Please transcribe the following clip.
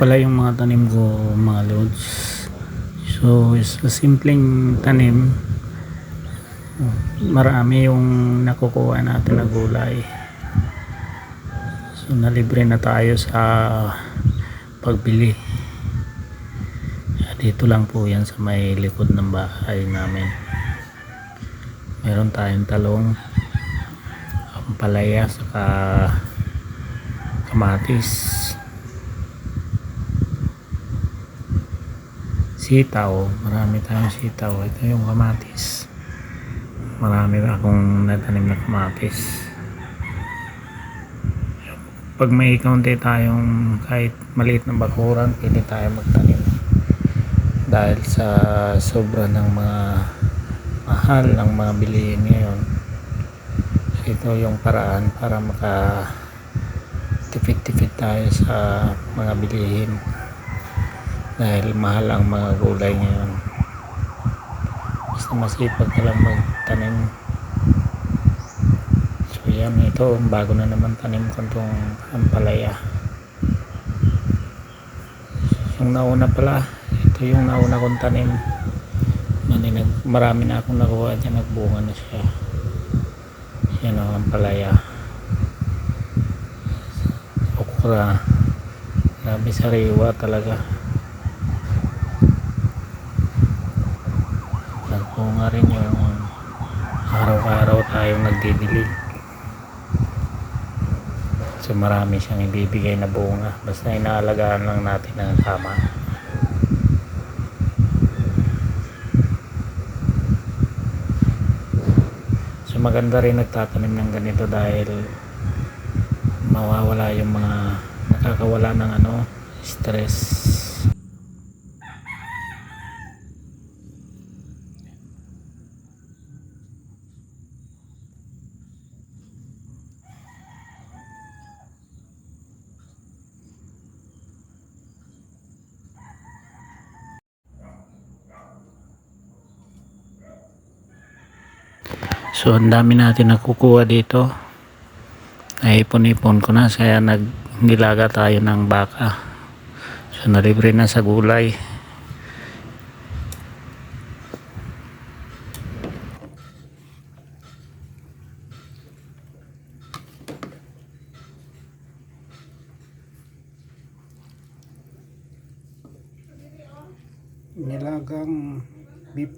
pala yung mga tanim ko mga loads. So sa simpleng tanim, marami yung nakukuha natin na gulay. So nalibre na tayo sa pagbili. Dito lang po yan sa may likod ng bahay namin. Meron tayong talong, ampalaya, saka kamatis, sitaw, marami tayong sitaw. Ito yung kamatis. Marami na akong natanim na kamatis. Pag may kaunti tayong kahit maliit na bakuran, pwede tayo magtanim. Dahil sa sobra ng mga mahal ng mga bilihin ngayon. Ito yung paraan para maka tipid-tipid tayo sa mga bilihin dahil mahal ang mga gulay ngayon. Basta masipag ka lang magtanim. So yan. Ito bago na naman tanim ko itong ampalaya. Yung nauna pala ito yung nauna kong tanim. Marami na akong nakuha dyan nagbunga na siya. Yan ang ampalaya. Okra. Grabe sariwa talaga nagpunga rin yung araw-araw tayong nagdidilig. So marami siyang ibibigay na bunga. Basta inaalagaan lang natin ng tama. So maganda rin nagtatanim ng ganito dahil mawawala yung mga nakakawala ng ano stress so ang dami natin nakukuha dito. Naipon-ipon ko na kaya nagnilaga tayo ng baka. So nalibre na sa gulay. Nilagang beef